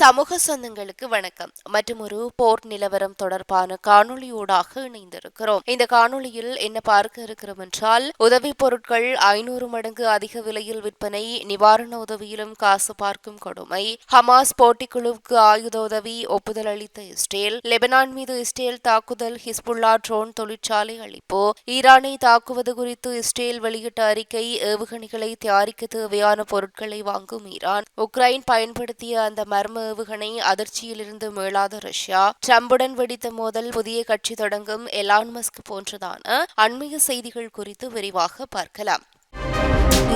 சமூக சொந்தங்களுக்கு வணக்கம். மற்றும் ஒரு போர் நிலவரம் தொடர்பான காணொளியூடாக இணைந்திருக்கிறோம். இந்த காணொளியில் என்ன பார்க்க இருக்கிறோம் என்றால் உதவி பொருட்கள் ஐநூறு மடங்கு அதிக விலையில் விற்பனை நிவாரண உதவியிலும் காசு பார்க்கும் கொடுமை ஹமாஸ் போட்டிக்குழுவுக்கு ஆயுத உதவி ஒப்புதல் அளித்த இஸ்ரேல் லெபனான் மீது இஸ்ரேல் தாக்குதல் ஹிஸ்புல்லா ட்ரோன் தொழிற்சாலை அளிப்பு ஈரானை தாக்குவது குறித்து இஸ்ரேல் வெளியிட்ட அறிக்கை ஏவுகணைகளை தயாரிக்க தேவையான பொருட்களை வாங்கும் ஈரான் உக்ரைன் பயன்படுத்திய அந்த மர்ம ஏவுகணை அதிர்ச்சியிலிருந்து மீளாத ரஷ்யா ட்ரம்புடன் வெடித்த மோதல் புதிய கட்சி தொடங்கும் எலான் மஸ்க் போன்றதான அண்மைய செய்திகள் குறித்து விரிவாக பார்க்கலாம்.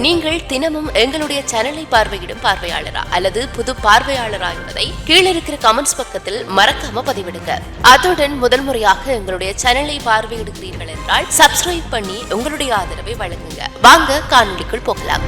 நீங்கள் தினமும் எங்களுடைய சேனலை பார்வையிடும் பார்வையாளரா அல்லது புது பார்வையாளரா என்பதை கீழே இருக்கிற கமெண்ட்ஸ் பக்கத்தில் மறக்காம பதிவிடுங்க. அத்துடன் முதல் முறையாக எங்களுடைய சேனலை பார்வையிடுகிறீர்கள் என்றால் சப்ஸ்கிரைப் பண்ணி உங்களுடைய ஆதரவை வழங்குங்க. வாங்க காணொலிக்குள் போகலாம்.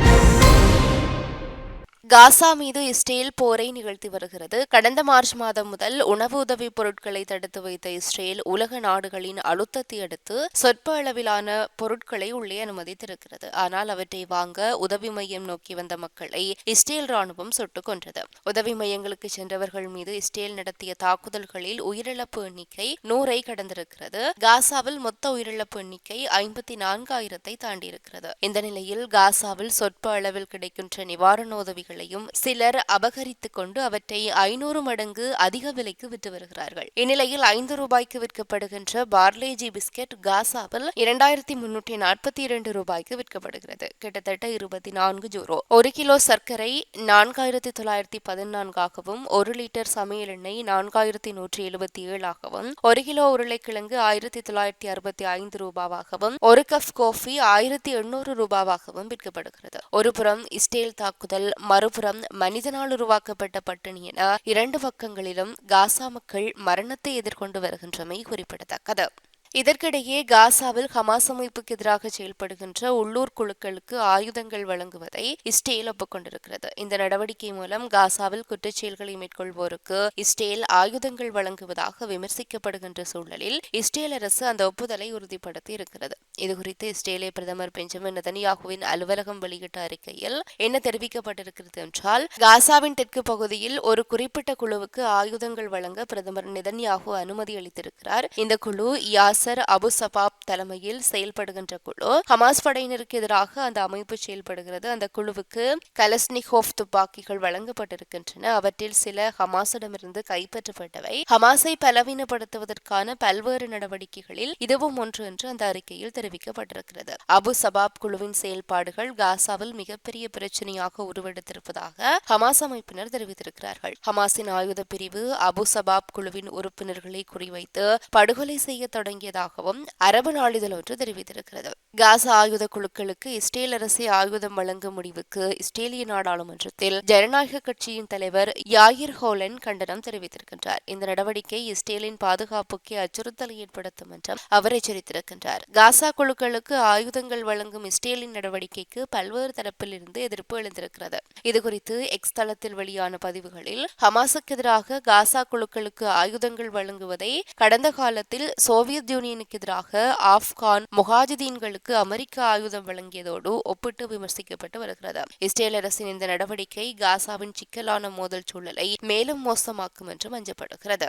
காசா மீது இஸ்ரேல் போரை நிகழ்த்தி வருகிறது. கடந்த மார்ச் மாதம் முதல் உணவு உதவி பொருட்களை தடுத்து வைத்த இஸ்ரேல் உலக நாடுகளின் அழுத்தத்தை அடுத்து சொற்ப அளவிலான பொருட்களை உள்ளே அனுமதித்திருக்கிறது. ஆனால் அவற்றை வாங்க உதவி மையம் நோக்கி வந்த மக்களை இஸ்ரேல் ராணுவம் சுட்டுக் கொன்றது. உதவி மையங்களுக்கு சென்றவர்கள் மீது இஸ்ரேல் நடத்திய தாக்குதல்களில் உயிரிழப்பு எண்ணிக்கை நூறை கடந்திருக்கிறது. காசாவில் மொத்த உயிரிழப்பு எண்ணிக்கை ஐம்பத்தி நான்காயிரத்தை தாண்டியிருக்கிறது. இந்த நிலையில் காசாவில் சொற்ப அளவில் கிடைக்கின்ற நிவாரண உதவிகள் பொருட்களையும் சிலர் அபகரித்துக் கொண்டு அவற்றை ஐநூறு மடங்கு அதிக விலைக்கு விற்று வருகிறார்கள். இந்நிலையில் ஐந்து ரூபாய்க்கு விற்கப்படுகின்ற பார்லேஜி பிஸ்கெட் காசாவில் இரண்டாயிரத்தி முன்னூற்றி நாற்பத்தி இரண்டு ரூபாய்க்கு விற்கப்படுகிறது. கிட்டத்தட்ட இருபத்தி நான்கு ஜூரோ ஒரு கிலோ சர்க்கரை நான்காயிரத்தி தொள்ளாயிரத்தி பதினான்காகவும் ஒரு லிட்டர் சமையல் எண்ணெய் நான்காயிரத்தி நூற்றி எழுபத்தி ஏழாகவும் ஒரு கிலோ உருளைக்கிழங்கு ஆயிரத்தி தொள்ளாயிரத்தி அறுபத்தி ஐந்து ரூபாவாகவும் ஒரு கப் காஃபி ஆயிரத்தி எண்ணூறு ரூபாவாகவும் விற்கப்படுகிறது. ஒருபுறம் இஸ்ரேல் தாக்குதல் மறு மறுபுறம் மனிதனால் உருவாக்கப்பட்ட பட்டினி என இரண்டு பக்கங்களிலும் காசா மக்கள் மரணத்தை எதிர்கொண்டு வருகின்றமை குறிப்பிடத்தக்கது. இதற்கிடையே காசாவில் ஹமாஸ் அமைப்புக்கு எதிராக செயல்படுகின்ற உள்ளூர் குழுக்களுக்கு ஆயுதங்கள் வழங்குவதை இஸ்ரேல் ஒப்புக்கொண்டிருக்கிறது. இந்த நடவடிக்கை மூலம் காசாவில் குற்றச்செயல்களை மேற்கொள்வோருக்கு இஸ்ரேல் ஆயுதங்கள் வழங்குவதாக விமர்சிக்கப்படுகின்ற சூழலில் இஸ்ரேல் அரசு அந்த ஒப்புதலை உறுதிப்படுத்தி இருக்கிறது. இதுகுறித்து இஸ்ரேலிய பிரதமர் பெஞ்சமின் நதனியாகுவின் அலுவலகம் வெளியிட்ட அறிக்கையில் என்ன தெரிவிக்கப்பட்டிருக்கிறது என்றால் காசாவின் தெற்கு பகுதியில் ஒரு குறிப்பிட்ட குழுவுக்கு ஆயுதங்கள் வழங்க பிரதமர் நிதன்யாகு அனுமதி அளித்திருக்கிறார். இந்த குழு யாஸ் நாசர் அபு சபாப் தலைமையில் செயல்படுகின்ற குழு ஹமாஸ் படையினருக்கு எதிராக அந்த அமைப்பு செயல்படுகிறது. அந்த குழுவுக்கு கலஸ்னிகோஃப் துப்பாக்கிகள் வழங்கப்பட்டிருக்கின்றன. அவற்றில் சில ஹமாஸிடமிருந்து கைப்பற்றப்பட்டவை. ஹமாஸை பலவீனப்படுத்துவதற்கான பல்வேறு நடவடிக்கைகளில் இதுவும் ஒன்று என்று அந்த அறிக்கையில் தெரிவிக்கப்பட்டிருக்கிறது. அபு சபாப் குழுவின் செயல்பாடுகள் காசாவில் மிகப்பெரிய பிரச்சனையாக உருவெடுத்திருப்பதாக ஹமாஸ் அமைப்பினர் தெரிவித்திருக்கிறார்கள். ஹமாஸின் ஆயுத பிரிவு அபு சபாப் குழுவின் உறுப்பினர்களை குறிவைத்து படுகொலை செய்ய தொடங்கிய வழங்கியதாகவும் அரபு நாளிதழ் ஒன்று தெரிவித்திருக்கிறது. காசா ஆயுத குழுக்களுக்கு இஸ்ரேல் அரசை ஆயுதம் வழங்கும் முடிவுக்கு இஸ்ரேலிய நாடாளுமன்றத்தில் ஜனநாயக கட்சியின் தலைவர் யாயிர் ஹோலன் கண்டனம் தெரிவித்திருக்கின்றார். இந்த நடவடிக்கை இஸ்ரேலின் பாதுகாப்புக்கு அச்சுறுத்தலை ஏற்படுத்தும் என்றும் அவர் எச்சரித்திருக்கின்றார். காசா குழுக்களுக்கு ஆயுதங்கள் வழங்கும் இஸ்ரேலின் நடவடிக்கைக்கு பல்வேறு தரப்பில் இருந்து எதிர்ப்பு எழுந்திருக்கிறது. இதுகுறித்து எக்ஸ் தளத்தில் வெளியான பதிவுகளில் ஹமாஸுக்கு எதிராக காசா குழுக்களுக்கு ஆயுதங்கள் வழங்குவதை கடந்த காலத்தில் சோவியத் யூனியனுக்கு எதிராக ஆப்கான் முகாஜிதீன்களுக்கு அமெரிக்க ஆயுதம் வழங்கியதோடு ஒப்பிட்டு விமர்சிக்கப்பட்டு வருகிறது. இஸ்ரேல் அரசின் இந்த நடவடிக்கை காசாவின் சிக்கலான மோதல் சூழலை மேலும் மோசமாக்கும் என்று அஞ்சப்படுகிறது.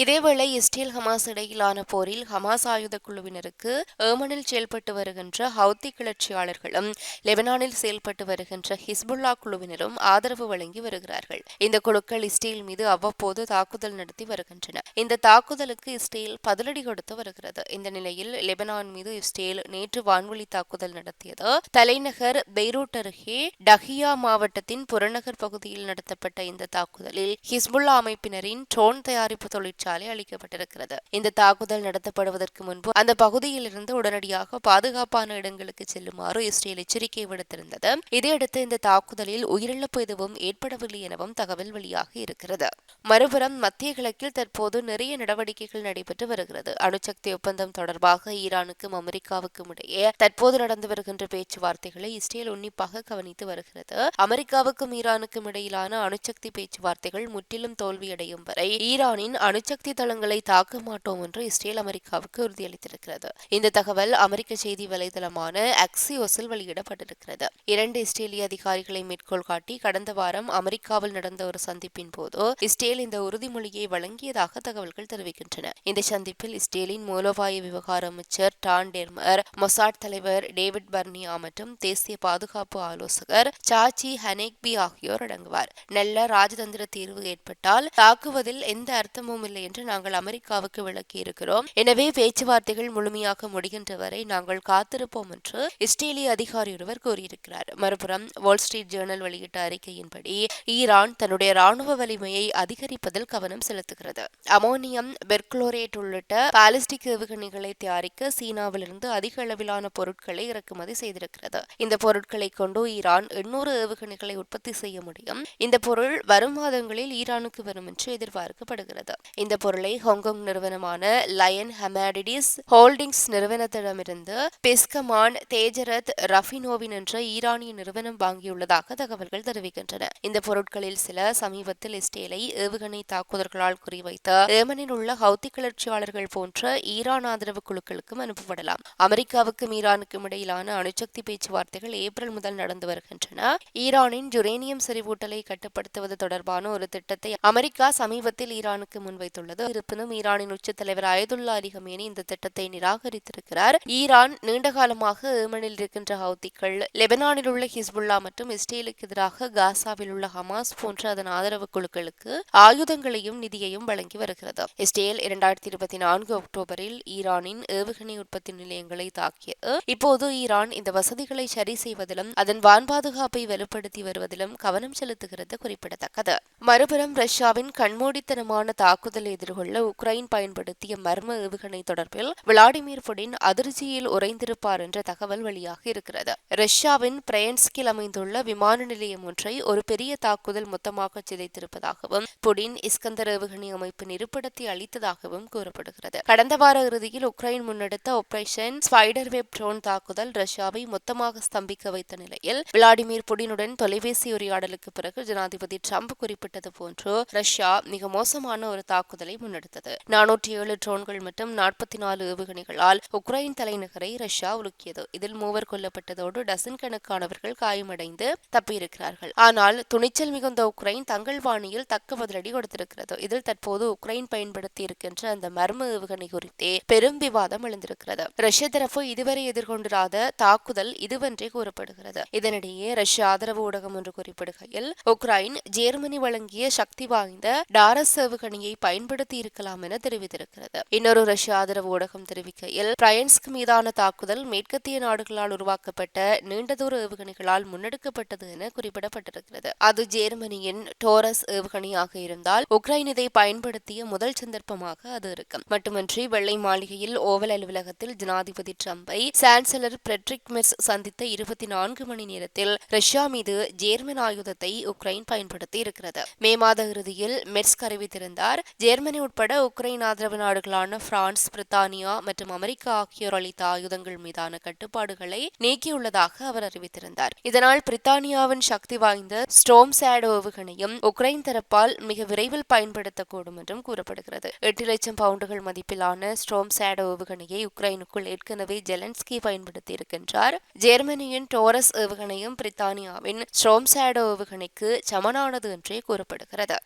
இதேவேளை இஸ்ரேல் ஹமாஸ் இடையிலான போரில் ஹமாஸ் ஆயுத குழுவினருக்கு ஏமனில் செயல்பட்டு வருகின்ற ஹவுத்தி கிளர்ச்சியாளர்களும் லெபனானில் செயல்பட்டு வருகின்ற ஹிஸ்புல்லா குழுவினரும் ஆதரவு வழங்கி வருகிறார்கள். இந்த குழுக்கள் இஸ்ரேல் மீது அவ்வப்போது தாக்குதல் நடத்தி வருகின்றன. இந்த தாக்குதலுக்கு இஸ்ரேல் பதிலடி கொடுத்து வருகிறது. இந்த நிலையில் லெபனான் மீது இஸ்ரேல் நேற்று வான்வழி தாக்குதல் நடத்தியது. தலைநகர் பெய்ரூட் அருகே டஹியா மாவட்டத்தின் புறநகர் பகுதியில் நடத்தப்பட்ட இந்த தாக்குதலில் ஹிஸ்புல்லா அமைப்பினரின் ட்ரோன் தயாரிப்பு தொழிற்சாலை சிறைச்சாலை அளிக்கப்பட்டிருக்கிறது. இந்த தாக்குதல் நடத்தப்படுவதற்கு முன்பு அந்த பகுதியில் இருந்து உடனடியாக பாதுகாப்பான இடங்களுக்கு செல்லுமாறு இஸ்ரேல் எச்சரிக்கை விடுத்திருந்தது. இதையடுத்து இந்த தாக்குதலில் உயிரிழப்பு எதுவும் ஏற்படவில்லை எனவும் தகவல் வெளியாகி இருக்கிறது. மறுபுறம் மத்திய கிழக்கில் தற்போது நிறைய நடவடிக்கைகள் நடைபெற்று வருகிறது. அணுசக்தி ஒப்பந்தம் தொடர்பாக ஈரானுக்கும் அமெரிக்காவுக்கும் இடையே தற்போது நடந்து வருகின்ற பேச்சுவார்த்தைகளை இஸ்ரேல் உன்னிப்பாக கவனித்து வருகிறது. அமெரிக்காவுக்கும் ஈரானுக்கும் இடையிலான அணுசக்தி பேச்சுவார்த்தைகள் முற்றிலும் தோல்வியடையும் வரை ஈரானின் அணுசக்தி அணுசக்தி தளங்களை தாக்க மாட்டோம் என்று இஸ்ரேல் அமெரிக்காவுக்கு உறுதியளித்திருக்கிறது. இந்த தகவல் அமெரிக்க செய்தி வலைதளமான அக்சியோஸில் வெளியிடப்பட்டிருக்கிறது. இரண்டு இஸ்ரேலிய அதிகாரிகளை மேற்கோள் காட்டி கடந்த வாரம் அமெரிக்காவில் நடந்த ஒரு சந்திப்பின் போது இஸ்ரேல் இந்த உறுதிமொழியை வழங்கியதாக தகவல்கள் தெரிவிக்கின்றன. இந்த சந்திப்பில் இஸ்ரேலின் மூலோபாய விவகார அமைச்சர் டான் டெர்மர் மொசாட் தலைவர் டேவிட் பர்னியா மற்றும் தேசிய பாதுகாப்பு ஆலோசகர் சாச்சி ஹனேக்பி ஆகியோர் அடங்குவார். நல்ல ராஜதந்திர தீர்வு ஏற்பட்டால் தாக்குவதில் எந்த அர்த்தமும் இல்லை என்று நாங்கள் அமெரிக்காவுக்கு விளக்கியிருக்கிறோம். எனவே பேச்சுவார்த்தைகள் முழுமையாக முடிகின்ற வரை நாங்கள் காத்திருப்போம் என்று இஸ்ரேலிய அதிகாரி ஒருவர் கூறியிருக்கிறார். மறுபுறம் வால் ஸ்ட்ரீட் ஜேர்னல் வெளியிட்ட அறிக்கையின்படி ஈரான் தன்னுடைய ராணுவ வலிமையை அதிகரிப்பதில் கவனம் செலுத்துகிறது. அமோனியம் பெர்குளோரேட் உள்ளிட்ட பாலிஸ்டிக் ஏவுகணைகளை தயாரிக்க சீனாவிலிருந்து அதிக அளவிலான பொருட்களை இறக்குமதி செய்திருக்கிறது. இந்த பொருட்களை கொண்டு ஈரான் எண்ணூறு ஏவுகணைகளை உற்பத்தி செய்ய முடியும். இந்த பொருள் வரும் மாதங்களில் ஈரானுக்கு வரும் என்று எதிர்பார்க்கப்படுகிறது. இந்த பொருளை ஹாங்காங் நிறுவனமான லயன் ஹமாடிடிஸ் ஹோல்டிங்ஸ் நிறுவனத்திடமிருந்து பெஸ்கமான் தேஜரத் ரஃபினோவின் என்ற ஈரானிய நிறுவனம் வாங்கியுள்ளதாக தகவல்கள் தெரிவிக்கின்றன. இந்த பொருட்களில் சில சமீபத்தில் இஸ்ரேலை ஏவுகணை தாக்குதல்களால் குறிவைத்த ஏமனில் உள்ள ஹவுத்தி கிளர்ச்சியாளர்கள் போன்ற ஈரான் ஆதரவு குழுக்களுக்கும் அனுப்பப்படலாம். அமெரிக்காவுக்கும் ஈரானுக்கும் இடையிலான அணுசக்தி பேச்சுவார்த்தைகள் ஏப்ரல் முதல் நடந்து வருகின்றன. ஈரானின் ஜுரேனியம் செறிவூட்டலை கட்டுப்படுத்துவது தொடர்பான ஒரு திட்டத்தை அமெரிக்கா சமீபத்தில் ஈரானுக்கு தெரிவித்துள்ளது. இருப்பினும் ஈரானின் உச்ச தலைவர் அயதுல்லா அலி ஹமேனி இந்த திட்டத்தை நிராகரித்திருக்கிறார். ஈரான் நீண்டகாலமாக ஏமனில் இருக்கின்ற ஹவுத்திகள் லெபனானில் உள்ள ஹிஸ்புல்லா மற்றும் இஸ்ரேலுக்கு எதிராக காசாவில் உள்ள ஹமாஸ் போன்ற அதன் ஆதரவு குழுக்களுக்கு ஆயுதங்களையும் நிதியையும் வழங்கி வருகிறது. இஸ்ரேல் இரண்டாயிரத்தி இருபத்தி நான்கு அக்டோபரில் ஈரானின் ஏவுகணை உற்பத்தி நிலையங்களை தாக்கியது. இப்போது ஈரான் இந்த வசதிகளை சரி செய்வதிலும் அதன் வான் பாதுகாப்பை வலுப்படுத்தி வருவதிலும் கவனம் செலுத்துகிறது குறிப்பிடத்தக்கது. மறுபுறம் ரஷ்யாவின் கண்மூடித்தனமான தாக்குதல் எதிர்கொள்ள உக்ரைன் பயன்படுத்திய மர்ம ஏவுகணை தொடர்பில் விளாடிமிர் புடின் அதிர்ச்சியில் உறைந்திருப்பார் என்ற தகவல் வெளியாக இருக்கிறது. ரஷ்யாவின் பிரயன்ஸ்கில் அமைந்துள்ள விமான நிலையம் ஒன்றை ஒரு பெரிய தாக்குதல் மொத்தமாக சிதைத்திருப்பதாகவும் புடின் இஸ்கந்தர் ஏவுகணை அமைப்பு இருப்பிடத்தை அளித்ததாகவும் கூறப்படுகிறது. கடந்த வார இறுதியில் உக்ரைன் முன்னெடுத்த ஆபரேஷன் ஸ்பைடர் வெப் ட்ரோன் தாக்குதல் ரஷ்யாவை மொத்தமாக ஸ்தம்பிக்க வைத்த நிலையில் விளாடிமிர் புடினுடன் தொலைபேசி உரையாடலுக்கு பிறகு ஜனாதிபதி ட்ரம்ப் குறிப்பிட்டது போன்று ரஷ்யா மிக மோசமான ஒரு தாக்குதல் தாக்குதலை முன்னெடுத்தது. நானூற்றி ஏழு ட்ரோன்கள் மற்றும் நாற்பத்தி நாலு ஏவுகணைகளால் உக்ரைன் தலைநகரை ரஷ்யா உலுக்கியது. இதில் மூவர் கொல்லப்பட்டதோடு டசன் கணக்கானவர்கள் காயமடைந்து தப்பியிருக்கிறார்கள். ஆனால் துணிச்சல் மிகுந்த உக்ரைன் தங்கள் வாணியில் தக்க பதிலடி கொடுத்திருக்கிறது. இதில் தற்போது உக்ரைன் பயன்படுத்தி இருக்கின்ற அந்த மர்ம ஏவுகணை குறித்தே பெரும் விவாதம் எழுந்திருக்கிறது. ரஷ்ய தரப்பு இதுவரை எதிர்கொண்டிராத தாக்குதல் இதுவென்றே கூறப்படுகிறது. இதனிடையே ரஷ்ய ஆதரவு ஊடகம் ஒன்று குறிப்பிடுகையில் உக்ரைன் ஜெர்மனி வழங்கிய சக்தி வாய்ந்த டாரஸ் ஏவுகணையை பயன் பயன்படுத்தி இருக்கலாம் என தெரிவித்திருக்கிறது. இன்னொரு ரஷ்ய ஆதரவு ஊடகம் தெரிவிக்கையில் பிரயன்ஸ்க் மீதான தாக்குதல் மேற்கத்திய நாடுகளால் உருவாக்கப்பட்ட நீண்ட தூர ஏவுகணைகளால் முன்னெடுக்கப்பட்டது என குறிப்பிடப்பட்டிருக்கிறது. அது ஜெர்மனியின் டோரஸ் ஏவுகணையாக இருந்தால் உக்ரைன் இதை பயன்படுத்திய முதல் சந்தர்ப்பமாக அது இருக்கும். மட்டுமன்றி வெள்ளை மாளிகையில் ஓவல் அலுவலகத்தில் ஜனாதிபதி ட்ரம்பை சான்சலர் பிரெட்ரிக் மெர்ஸ் சந்தித்த இருபத்தி நான்கு மணி நேரத்தில் ரஷ்யா மீது ஜேர்மன் ஆயுதத்தை உக்ரைன் பயன்படுத்தி இருக்கிறது. மே மாத இறுதியில் மெர்ஸ்க் அறிவித்திருந்தார் ஜெர்மனி உட்பட உக்ரைன் ஆதரவு நாடுகளான பிரான்ஸ் பிரித்தானியா மற்றும் அமெரிக்கா ஆகியோர் அளித்த ஆயுதங்கள் மீதான கட்டுப்பாடுகளை நீக்கியுள்ளதாக அவர் அறிவித்திருந்தார். இதனால் பிரித்தானியாவின் சக்தி வாய்ந்த ஸ்டோம் சேடோ ஏவுகணையும் உக்ரைன் தரப்பால் மிக விரைவில் பயன்படுத்தக்கூடும் என்றும் கூறப்படுகிறது. எட்டு லட்சம் பவுண்டுகள் மதிப்பிலான ஸ்டோம் சேடோ ஏவுகணையை உக்ரைனுக்குள் ஏற்கனவே ஜெலன்ஸ்கி பயன்படுத்தி இருக்கின்றார் ஜெர்மனியின் டோரஸ் ஏவுகணையும் பிரித்தானியாவின் ஸ்டோம் சேடோ ஏவுகணைக்கு சமனானது என்றே கூறப்படுகிறது.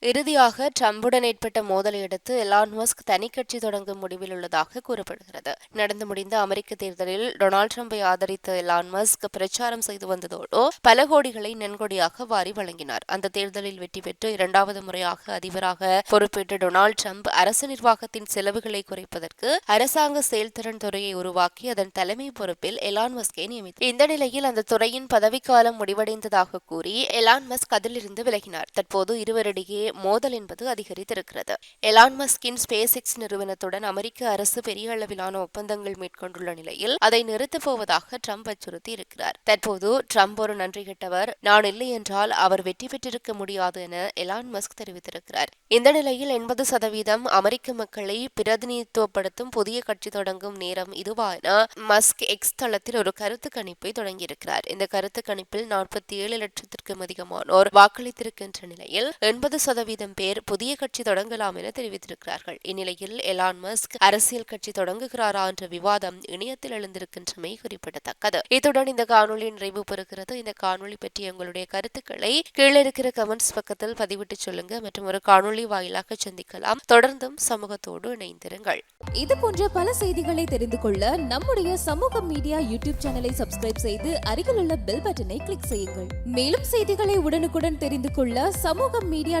இறுதியாக ட்ரம்புடன் ஏற்பட்ட மோதலை அடுத்து எலான் மஸ்க் தனி கட்சி தொடங்கும் முடிவில் உள்ளதாக கூறப்படுகிறது. நடந்து முடிந்த அமெரிக்க தேர்தலில் டொனால்டு ட்ரம்பை ஆதரித்த எலான் மஸ்க் பிரச்சாரம் செய்து வந்ததோடு பல கோடிகளை நன்கொடையாக வாரி வழங்கினார். அந்த தேர்தலில் வெற்றி பெற்று இரண்டாவது முறையாக அதிபராக பொறுப்பேற்ற டொனால்டு ட்ரம்ப் அரசு நிர்வாகத்தின் செலவுகளை குறைப்பதற்கு அரசாங்க செயல்திறன் துறையை உருவாக்கி அதன் தலைமை பொறுப்பில் எலான் மஸ்கை நியமித்தார். இந்த நிலையில் அந்த துறையின் பதவிக்காலம் முடிவடைந்ததாக கூறி எலான் மஸ்க் அதிலிருந்து விலகினார். தற்போது இருவரிடையே மோதல் என்பது அதிகரித்திருக்கிறது. எலான் மஸ்கின் ஸ்பேஸ் எக்ஸ் நிறுவனத்துடன் அமெரிக்க அரசு பெரிய அளவிலான ஒப்பந்தங்கள் மேற்கொண்டுள்ள நிலையில் அதை நிறுத்தப் போவதாக ட்ரம்ப் அச்சுறுத்தி இருக்கிறார். தற்போது ட்ரம்ப் ஒரு நன்றி கெட்டவர் நான் இல்லை என்றால் அவர் வெற்றி பெற்றிருக்க முடியாது என எலான் மஸ்க் தெரிவித்திருக்கிறார். இந்த நிலையில் எண்பது சதவீதம் அமெரிக்க மக்களை பிரதிநிதித்துவப்படுத்தும் புதிய கட்சி தொடங்கும் நேரம் இதுவா என மஸ்க் எக்ஸ் தளத்தில் ஒரு கருத்து கணிப்பை தொடங்கியிருக்கிறார். இந்த கருத்து கணிப்பில் நாற்பத்தி ஏழு லட்சத்திற்கும் அதிகமானோர் வாக்களித்திருக்கின்ற நிலையில் எண்பது சதவீதம் பேர் புதிய கட்சி தொடங்கலாம் என தெரிவித்திருக்கிறார்கள். இந்நிலையில் எலான் மஸ்க் அரசியல் கட்சி தொடங்குகிறாரா என்ற விவாதம் இணையத்தில் எழுந்திருக்கின்றமை குறிப்பிடத்தக்கது. இத்துடன் இந்த காணொலி நிறைவு பெறுகிறது. இந்த காணொலி பற்றிய உங்களுடைய கருத்துக்களை கீழே இருக்கிற கமெண்ட்ஸ் பக்கத்தில் பதிவிட்டு சொல்லுங்க. மற்றும் ஒரு காணொலி வாயிலாக சந்திக்கலாம். தொடர்ந்தும் சமூகத்தோடு இணைந்திருங்கள். இது போன்ற பல செய்திகளை தெரிந்து கொள்ள நம்முடைய சமூக மீடியா யூடியூப் சேனலை சப்ஸ்கிரைப் செய்து அருகில் உள்ள பெல் பட்டனை கிளிக் செய்யுங்கள். மேலும் செய்திகளை உடனுக்குடன் தெரிந்து கொள்ள சமூக மீடியா